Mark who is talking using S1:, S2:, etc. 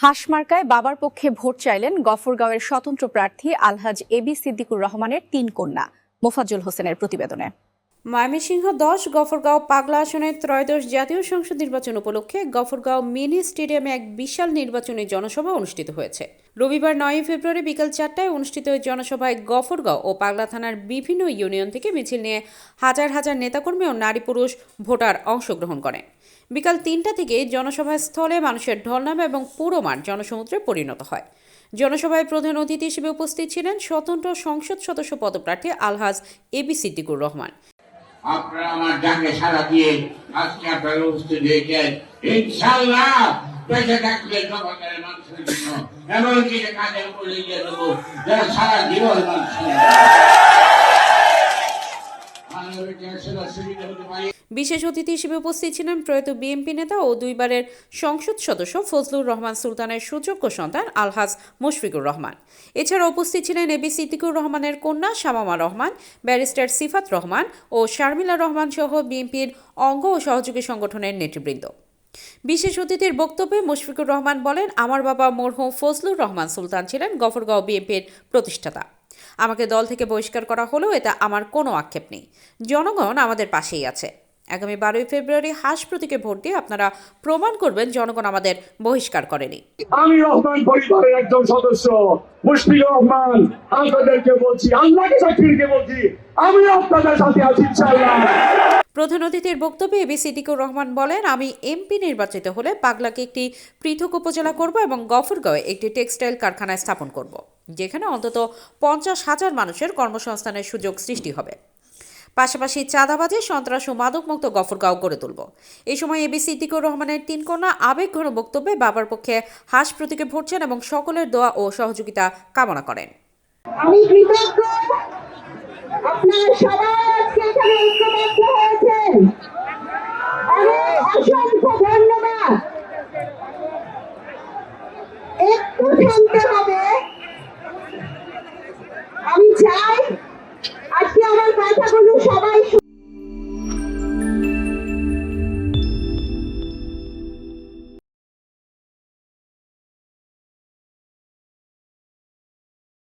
S1: হাসমার্কায় বাবার পক্ষে ভোট চাইলেন গফরগাঁওয়ের স্বতন্ত্র প্রার্থী আলহাজ এবি সিদ্দিকুর রহমানের তিন কন্যা মোফাজুল হোসেনের প্রতিবেদনে।
S2: ময়মনসিংহ দশ, গফরগাঁও পাগলা আসনের ত্রয়োদশ জাতীয় সংসদ নির্বাচন উপলক্ষে গফরগাঁও মিনি স্টেডিয়ামে এক বিশাল নির্বাচনী জনসভা অনুষ্ঠিত হয়েছে। রবিবার নয় ফেব্রুয়ারি বিকাল চারটায় অনুষ্ঠিত ওই জনসভায় গফরগাঁও ও পাগলা থানার বিভিন্ন ইউনিয়ন থেকে মিছিল নিয়ে হাজার হাজার নেতাকর্মী ও নারী পুরুষ ভোটার অংশগ্রহণ করেন বিকাল তিনটা থেকে জনসভা স্থলে মানুষের ঢল নামে এবং পুরো মাঠ জনসমুদ্রে পরিণত হয়। জনসভায় প্রধান অতিথি হিসেবে উপস্থিত ছিলেন স্বতন্ত্র সংসদ সদস্য পদপ্রার্থী আলহাজ এবি সিদ্দিকুর রহমান।
S3: আপনারা আমার ডাকে সারা দিয়ে আজকে আপনারা উপস্থিত হয়েছেন। ইনশাল্লাহ বেঁচে থাকলে জগতের মানুষের জন্য এমন কিছু কাজের উপর এগিয়ে দেবো যারা সারা জীবন মানুষের সুবিধা হতে পারে
S2: বিশেষ অতিথি হিসেবে উপস্থিত ছিলেন প্রয়াত বিএনপি নেতা ও দুইবারের সংসদ সদস্য ফজলুর রহমান সুলতানের সুযোগ্য সন্তান আলহাজ মুশফিকুর রহমান। এছাড়া উপস্থিত ছিলেন এবি সিদ্দিকুর রহমানের কন্যা শামামা রহমান, ব্যারিস্টার সিফাত রহমান ও শারমিলা রহমান সহ বিএনপির অঙ্গ ও সহযোগী সংগঠনের নেতৃবৃন্দ। বিশেষ অতিথির বক্তব্যে মুশফিকুর রহমান বলেন, আমার বাবা মরহুম ফজলুর রহমান সুলতান ছিলেন গফরগাঁও বিএনপির প্রতিষ্ঠাতা। আমাকে দল থেকে বহিষ্কার করা হলেও এটা আমার কোনো আক্ষেপ নেই। জনগণ আমাদের পাশেই আছে। আগামী বারোই ফেব্রুয়ারি হাস প্রতীকে ভোট দিয়ে আপনারা প্রমাণ করবেন জনগণ আমাদের বহিষ্কার করেনি।
S4: আমি রহমান পরিবারের একজন সদস্য মুশফিকুর রহমান আপনাদেরকে বলছি আল্লাহকে সাক্ষী রেখে বলছি আমি আপনাদের সাথে আছি ইনশাআল্লাহ।
S2: প্রধান অতিথির বক্তব্যে এবি সিদ্দিকুর রহমান বলেন আমি এমপি নির্বাচিত হলে পাগলাকে একটি পৃথক উপজেলা করব এবং গফরগাঁওয়ে একটি টেক্সটাইল কারখানা স্থাপন করব যেখানে অন্তত পঞ্চাশ হাজার মানুষের কর্মসংস্থানের সুযোগ সৃষ্টি হবে। পাশাপাশি চাঁদাবাজি, সন্ত্রাস ও মাদকমুক্ত গফরগাঁও গড়ে তুলব। এই সময় এবিসি ইতিকুর রহমানের তিন কন্যা আবেগঘন বক্তব্যে বাবার পক্ষে হাস প্রতীকে ভরছেন এবং সকলের দোয়া ও সহযোগিতা কামনা করেন।
S5: আমি একটু থামতে হবে। আমি চাই আপনি আমার কথাগুলো সবাই